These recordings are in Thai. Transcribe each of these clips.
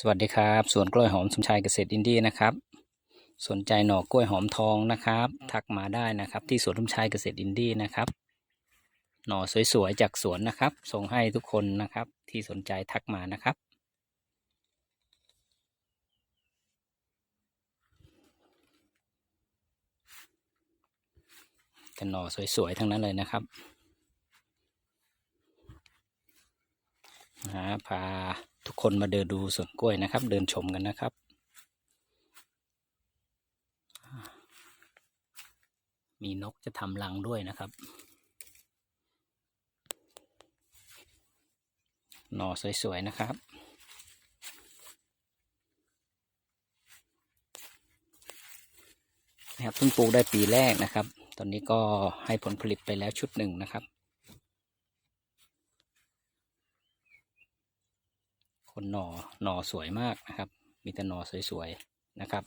สวัสดีครับสวนกล้วยหอมสมชายเกษตรอินดี้นะครับ สนใจหน่อกล้วยหอมทองนะครับ ทักมาได้นะครับ ที่สวนสมชายเกษตรอินดี้นะครับ หน่อสวยๆจากสวนนะครับ ส่งให้ทุกคนนะครับ ที่สนใจทักมานะครับ กันหน่อสวยๆทั้งนั้นเลยนะครับนะพา ทุกคนมาเดินดูสวนกล้วยนะครับ เดินชมกันนะครับ มีนกจะทำรังด้วยนะครับหน่อสวย ๆ นะครับ นะครับเพิ่งปลูกได้ปีแรกนะครับ ตอนนี้ก็ให้ผลผลิตไปแล้วชุดหนึ่งนะครับ นหน่อหน่อสวยมากนะครับ มีแต่หน่อสวยๆนะครับ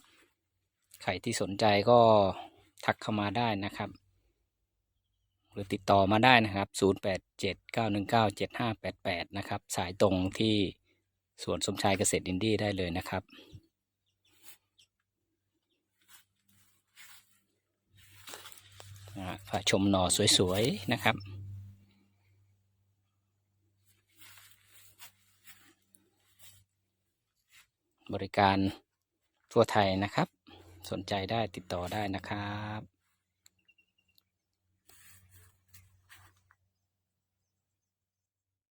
ใครที่สนใจก็ทักเข้ามาได้นะครับ หรือติดต่อมาได้นะครับ 0879197588 นะครับ สายตรงที่สวนสมชายเกษตรอินดี้ได้เลยนะครับอ่าฝาชมหน่อสวยๆนะครับ บริการทั่วไทยนะครับ สนใจได้ติดต่อได้นะครับ